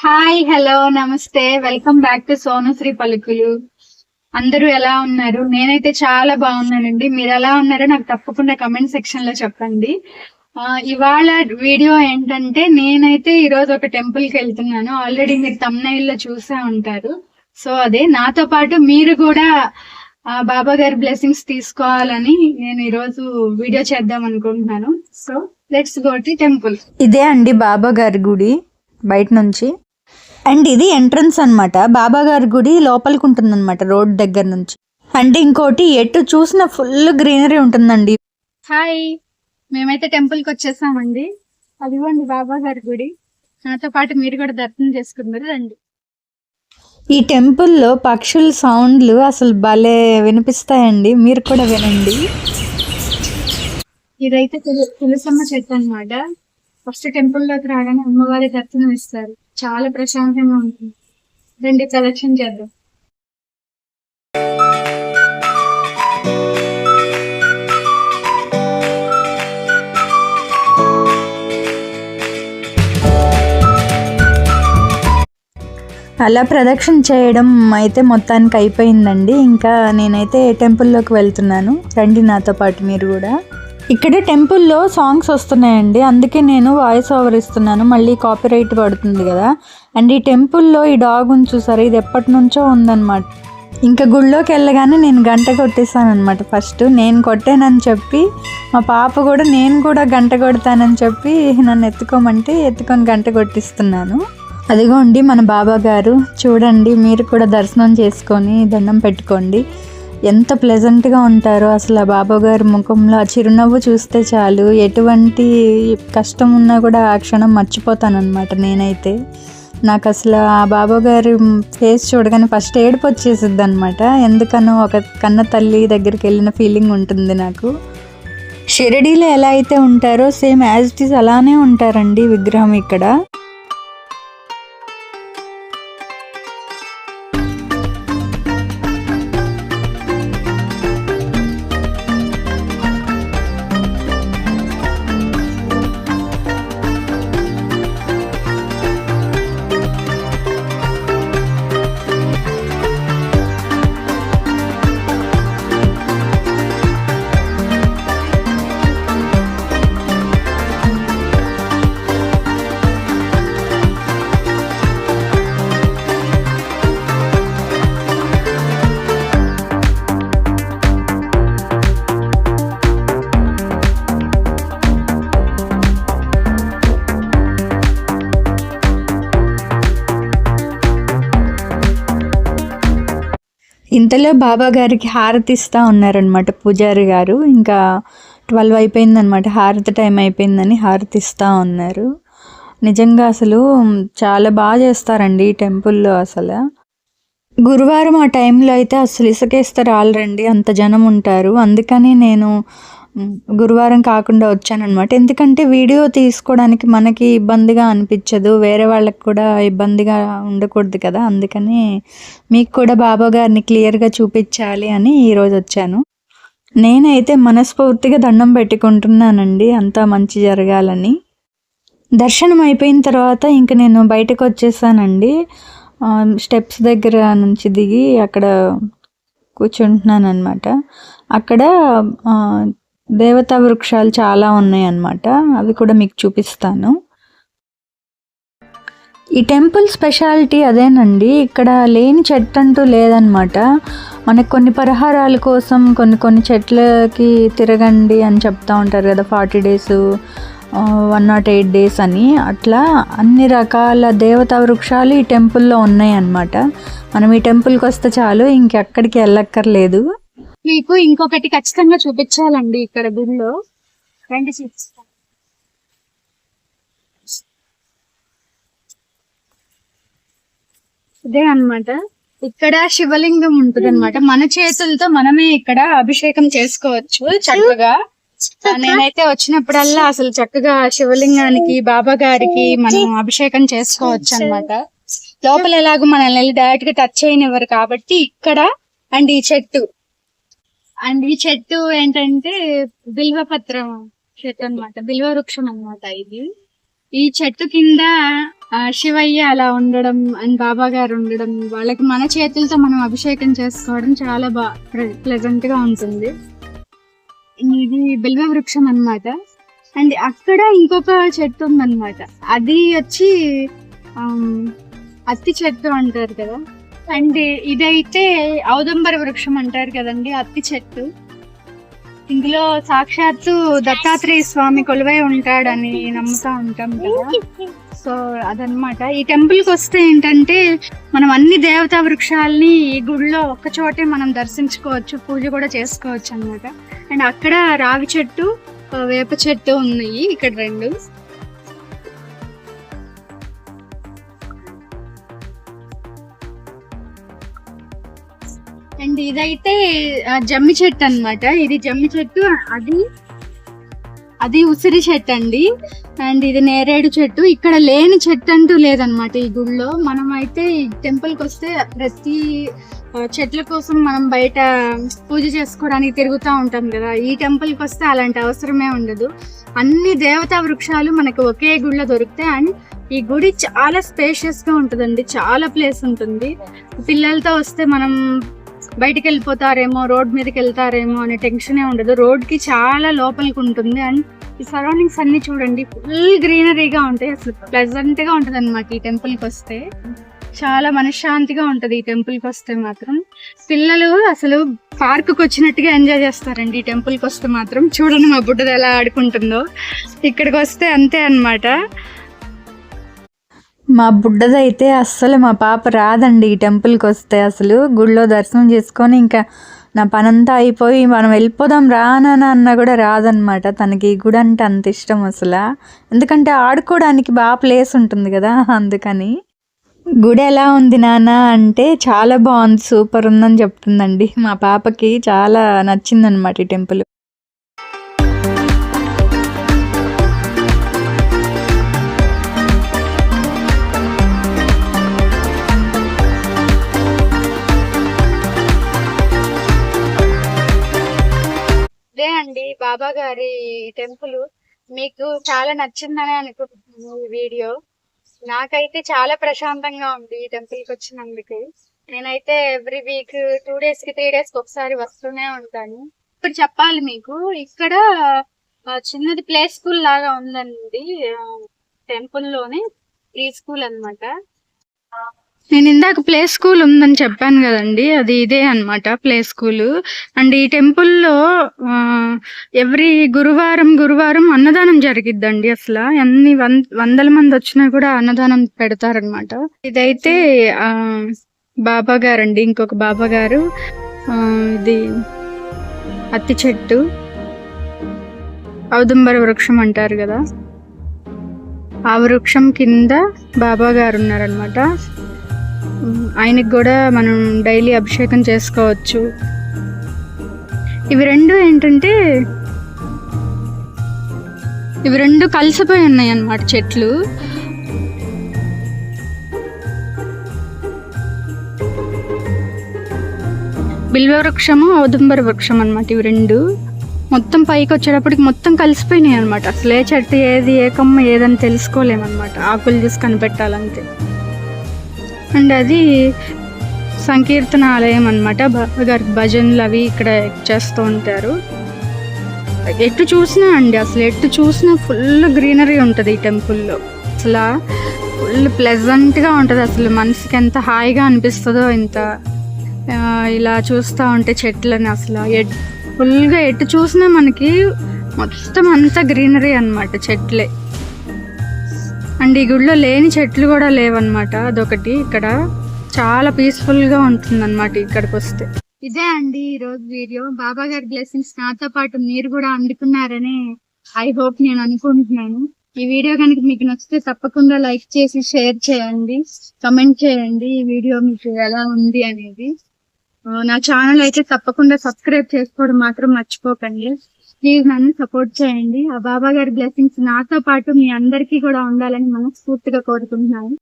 Hi hello నమస్తే. Welcome back to Sonusri Palukulu. అందరూ ఎలా ఉన్నారు? నేనైతే చాలా బాగున్నానండి. మీరు ఎలా ఉన్నారో నాకు తప్పకుండా కమెంట్ సెక్షన్లో చెప్పండి. ఇవాళ వీడియో ఏంటంటే నేనైతే ఈ రోజు ఒక టెంపుల్కి వెళ్తున్నాను. ఆల్రెడీ మీరు తమ్నైల్లో చూసే ఉంటారు. సో అదే నాతో పాటు మీరు కూడా బాబా గారి బ్లెస్సింగ్స్ తీసుకోవాలని నేను ఈరోజు వీడియో చేద్దాం అనుకుంటున్నాను. So let's go to temple ఇదే అండి బాబా గారి గుడి బయట నుంచి. అండ్ ఇది ఎంట్రన్స్ అన్నమాట. బాబా గారి గుడి లోపలికి ఉంటుందన్నమాట రోడ్ దగ్గర నుంచి. అంటే ఇంకోటి ఎటు చూసిన ఫుల్ గ్రీనరీ ఉంటుందండి. హాయ్ మేమైతే టెంపుల్కి వచ్చేసామండి. అదిగోండి బాబా గారి గుడి. నాతో పాటు మీరు కూడా దర్శనం చేసుకున్నారు రండి. ఈ టెంపుల్లో పక్షుల సౌండ్లు అసలు భలే వినిపిస్తాయండి. మీరు కూడా వినండి. ఇదైతే తుల- తులసమ్మ చెట్టు అన్నమాట. ఫస్ట్ టెంపుల్లోకి రాగానే అమ్మవారి దర్శనం ఇస్తారు. చాలా ప్రశాంతంగా ఉంటుంది. రండి కలెక్షన్ చేద్దాం. అలా ప్రదక్షిణ చేయడం అయితే మొత్తానికి అయిపోయిందండి ఇంకా నేనైతే టెంపుల్లోకి వెళ్తున్నాను. రండి నాతో పాటు మీరు కూడా. ఇక్కడ టెంపుల్లో సాంగ్స్ వస్తున్నాయండి. అందుకే నేను వాయిస్ ఓవర్ ఇస్తున్నాను. మళ్ళీ కాపీరైట్ పడుతుంది కదా. అండ్ ఈ టెంపుల్లో ఈ డాగ్ ఉంది చూసారు? ఇది ఎప్పటి నుంచో ఉందన్నమాట. ఇంకా గుళ్ళోకి వెళ్ళగానే నేను గంట కొట్టేసాను ఫస్ట్ నేను కొట్టానని చెప్పి మా పాప కూడా నేను కూడా గంట కొడతానని చెప్పి నన్ను ఎత్తుకోమంటే ఎత్తుకొని గంట కొట్టిస్తున్నాను. అదిగోండి మన బాబా గారు. చూడండి మీరు కూడా దర్శనం చేసుకొని దండం పెట్టుకోండి. ఎంత ప్లెజెంట్గా ఉంటారో అసలు ఆ బాబా గారి ముఖంలో ఆ చిరునవ్వు చూస్తే చాలు. ఎటువంటి కష్టం ఉన్నా కూడా ఆ క్షణం మర్చిపోతానన్నమాట నేనైతే. నాకు అసలు ఆ బాబా గారి ఫేస్ చూడగానే ఫస్ట్ ఏడుపు వచ్చేసిద్ది అనమాట ఎందుకనో ఒక కన్న తల్లి దగ్గరికి వెళ్ళిన ఫీలింగ్ ఉంటుంది నాకు. షిరడీలో ఎలా అయితే ఉంటారో సేమ్ యాజ్ ఇట్ ఈస్ అలానే ఉంటారండి విగ్రహం ఇక్కడ. ఇంతలో బాబా గారికి హారతి ఇస్తూ ఉన్నారనమాట పూజారి గారు. ఇంకా ట్వెల్వ్ అయిపోయిందనమాట హారతి టైం అయిపోయిందని హారతి ఇస్తూ ఉన్నారు. నిజంగా అసలు చాలా బాగా చేస్తారండి ఈ టెంపుల్లో అసలు. గురువారం ఆ టైంలో అయితే అసలు ఇసుకేస్తే రాలరండి అంత జనం ఉంటారు. అందుకని నేను గురువారం కాకుండా వచ్చానమాట ఎందుకంటే వీడియో తీసుకోవడానికి మనకి ఇబ్బందిగా అనిపించదు. వేరే వాళ్ళకి కూడా ఇబ్బందిగా ఉండకూడదు కదా. అందుకని మీకు కూడా బాబా గారిని క్లియర్గా చూపించాలి అని ఈరోజు వచ్చాను. నేనైతే మనస్ఫూర్తిగా దండం పెట్టుకుంటున్నానండి. అంతా మంచి జరగాలని. దర్శనం అయిపోయిన తర్వాత ఇంక నేను బయటకు వచ్చేసానండి. స్టెప్స్ దగ్గర నుంచి దిగి అక్కడ కూర్చుంటున్నాను అనమాట అక్కడ దేవతా వృక్షాలు చాలా ఉన్నాయి అన్నమాట అవి కూడా మీకు చూపిస్తాను. ఈ టెంపుల్ స్పెషాలిటీ అదేనండి. ఇక్కడ లేని చెట్టు అంటూ లేదనమాట మనకు కొన్ని పరిహారాల కోసం కొన్ని కొన్ని చెట్లకి తిరగండి అని చెప్తా ఉంటారు కదా forty days one not eight days అని. అట్లా అన్ని రకాల దేవతా వృక్షాలు ఈ టెంపుల్లో ఉన్నాయి అన్నమాట మనం ఈ టెంపుల్కి వస్తే చాలు ఇంకెక్కడికి వెళ్ళక్కర్లేదు. మీకు ఇంకొకటి ఖచ్చితంగా చూపించాలండి ఇక్కడ గుడిలో రండి చూపిస్తాను ఇదే అన్నమాట. ఇక్కడ శివలింగం ఉంటుంది అనమాట మన చేతులతో మనమే ఇక్కడ అభిషేకం చేసుకోవచ్చు చక్కగా. నేనైతే వచ్చినప్పుడల్లా అసలు చక్కగా శివలింగానికి బాబా గారికి మనం అభిషేకం చేసుకోవచ్చు అన్నమాట. లోపల ఎలాగో మనల్ని డైరెక్ట్గా టచ్ చేయనివ్వరు కాబట్టి ఇక్కడ అండ్ ఈ చెట్టు. అండ్ ఈ చెట్టు ఏంటంటే బిల్వపత్రం చెట్టు అన్నమాట. బిల్వ వృక్షం అన్నమాట ఇది. ఈ చెట్టు కింద శివయ్య అలా ఉండడం అండ్ బాబా గారు ఉండడం వాళ్ళకి మన చేతులతో మనం అభిషేకం చేసుకోవడం చాలా బా ప్లెజెంట్గా ఉంటుంది. ఇది బిల్వ వృక్షం అన్నమాట. అండ్ అక్కడ ఇంకొక చెట్టు ఉందన్నమాట. అది వచ్చి అత్తి చెట్టు అంటారు కదా. అండ్ ఇదైతే ఔదంబర వృక్షం అంటారు కదండి అత్తి చెట్టు. ఇందులో సాక్షాత్తు దత్తాత్రేయ స్వామి కొలువై ఉంటాడని నమ్ముతా ఉంటాం కదా. సో అదనమాట ఈ టెంపుల్కి వస్తే ఏంటంటే మనం అన్ని దేవతా వృక్షాలని ఈ గుడిలో ఒక్క చోటే మనం దర్శించుకోవచ్చు పూజ కూడా చేసుకోవచ్చు అన్నమాట. అండ్ అక్కడ రావి చెట్టు వేప చెట్టు ఉన్నాయి ఇక్కడ రెండు. అండ్ ఇదైతే జమ్మి చెట్టు అన్నమాట. ఇది జమ్మి చెట్టు అది అది ఉసిరి చెట్టు అండి. అండ్ ఇది నేరేడు చెట్టు. ఇక్కడ లేని చెట్టు అంటూ లేదనమాట ఈ గుడిలో మనం అయితే ఈ టెంపుల్కి వస్తే ప్రతి చెట్ల కోసం మనం బయట పూజ చేసుకోవడానికి తిరుగుతూ ఉంటాం కదా. ఈ టెంపుల్కి వస్తే అలాంటి అవసరమే ఉండదు. అన్ని దేవతా వృక్షాలు మనకు ఒకే గుడిలో దొరుకుతాయి. అండ్ ఈ గుడి చాలా స్పేషియస్గా ఉంటుందండి. చాలా ప్లేస్ ఉంటుంది. పిల్లలతో వస్తే మనం బయటికి వెళ్ళిపోతారేమో రోడ్ మీదకి వెళ్తారేమో అనే టెన్షనే ఉండదు. రోడ్కి చాలా లోపలికి ఉంటుంది. అండ్ ఈ సరౌండింగ్స్ అన్ని చూడండి ఫుల్ గ్రీనరీగా ఉంటాయి. అసలు ప్లెజెంట్గా గా అనమాట ఈ టెంపుల్కి వస్తే. చాలా మనశ్శాంతిగా ఉంటది ఈ టెంపుల్కి వస్తే మాత్రం. పిల్లలు అసలు పార్క్ వచ్చినట్టుగా ఎంజాయ్ చేస్తారండి ఈ టెంపుల్కి వస్తే మాత్రం. చూడండి మా బుడ్డది ఎలా ఆడుకుంటుందో. ఇక్కడికి వస్తే అంతే అన్నమాట. మా బుడ్డదైతే అస్సలు మా పాప రాదండి ఈ టెంపుల్కి వస్తే అసలు. గుడిలో దర్శనం చేసుకొని ఇంకా నా పనంతా అయిపోయి మనం వెళ్ళిపోదాం రానా అన్న కూడా రాదనమాట తనకి ఈ గుడి అంటే అంత ఇష్టం అసలు. ఎందుకంటే ఆడుకోవడానికి బాగా ప్లేస్ ఉంటుంది కదా అందుకని. గుడి ఎలా ఉంది నాన్న అంటే చాలా బాగుంది సూపర్ ఉందని చెప్తుందండి. మా పాపకి చాలా నచ్చిందనమాట ఈ టెంపుల్. బాబా గారి టెంపుల్ మీకు చాలా నచ్చిందని అనుకుంటున్నాను ఈ వీడియో. నాకైతే చాలా ప్రశాంతంగా ఉంది ఈ టెంపుల్కి వచ్చినందుకు. నేనైతే ఎవ్రీ వీక్ టూ డేస్కి త్రీ డేస్కి ఒకసారి వస్తూనే ఉంటాను. ఇప్పుడు చెప్పాలి మీకు ఇక్కడ చిన్నది ప్లే స్కూల్ లాగా ఉందండి టెంపుల్లోనే ప్రీ స్కూల్ అన్నమాట. నేను ఇందాక ప్లే స్కూల్ ఉందని చెప్పాను కదండి. అది ఇదే అన్నమాట ప్లే స్కూల్. అండ్ ఈ టెంపుల్లో ఎవ్రీ గురువారం గురువారం అన్నదానం జరిగిద్దండి అసలు. ఎన్ని వందల మంది వచ్చినా కూడా అన్నదానం పెడతారనమాట ఇదైతే ఆ, బాబా గారండి. ఇంకొక బాబా గారు ఇది అత్తి చెట్టు. ఔదుంబర వృక్షం అంటారు కదా. ఆ వృక్షం కింద బాబా గారు ఉన్నారనమాట ఆయనకి కూడా మనం డైలీ అభిషేకం చేసుకోవచ్చు. ఇవి రెండు ఏంటంటే ఇవి రెండు కలిసిపోయి ఉన్నాయి అన్నమాట చెట్లు. బిల్వ వృక్షము ఔదుంబర వృక్షం అనమాట ఇవి రెండు. మొత్తం పైకి వచ్చేటప్పటికి మొత్తం కలిసిపోయినాయి అనమాట అసలు ఏ చెట్టు ఏది ఏ కొమ్మ ఏదని తెలుసుకోలేమన్నమాట. ఆకులు చూసి కనిపెట్టాలంతే. అండ్ అది సంకీర్తన ఆలయం అనమాట గారికి భజనలు అవి ఇక్కడ చేస్తూ ఉంటారు. ఎటు చూసినా అండి అసలు ఎటు చూసినా ఫుల్ గ్రీనరీ ఉంటుంది ఈ టెంపుల్లో. అసలు ఫుల్ ప్లెజెంట్గా ఉంటుంది అసలు మనసుకి ఎంత హాయిగా అనిపిస్తుందో ఇంత. ఇలా చూస్తూ ఉంటే చెట్లని అసలు ఎట్ ఫుల్గా ఎటు చూసినా మనకి మొత్తం అంతా గ్రీనరీ అన్నమాట చెట్లే. అండ్ ఈ గుడిలో లేని చెట్లు కూడా లేవన్నమాట. అదొకటి. ఇక్కడ చాలా పీస్ఫుల్ ఉంటుందన్నమాట ఉంటుంది ఇక్కడికి వస్తే ఇదే అండి ఈ రోజు వీడియో. బాబా గారి బ్లెస్సింగ్స్ నాతో పాటు మీరు కూడా అందుకున్నారని ఐ హోప్ నేను అనుకుంటున్నాను. ఈ వీడియో కనుక మీకు నచ్చితే తప్పకుండా లైక్ చేసి షేర్ చేయండి. కమెంట్ చేయండి ఈ వీడియో మీకు ఎలా ఉంది అనేది. నా ఛానల్ అయితే తప్పకుండా సబ్స్క్రైబ్ చేసుకోవడం మాత్రం మర్చిపోకండి. ప్లీజ్ నన్ను సపోర్ట్ చేయండి. ఆ బాబా గారి బ్లెస్సింగ్స్ నాతో పాటు మీ అందరికీ కూడా ఉండాలని మనస్ఫూర్తిగా కోరుకుంటున్నాను.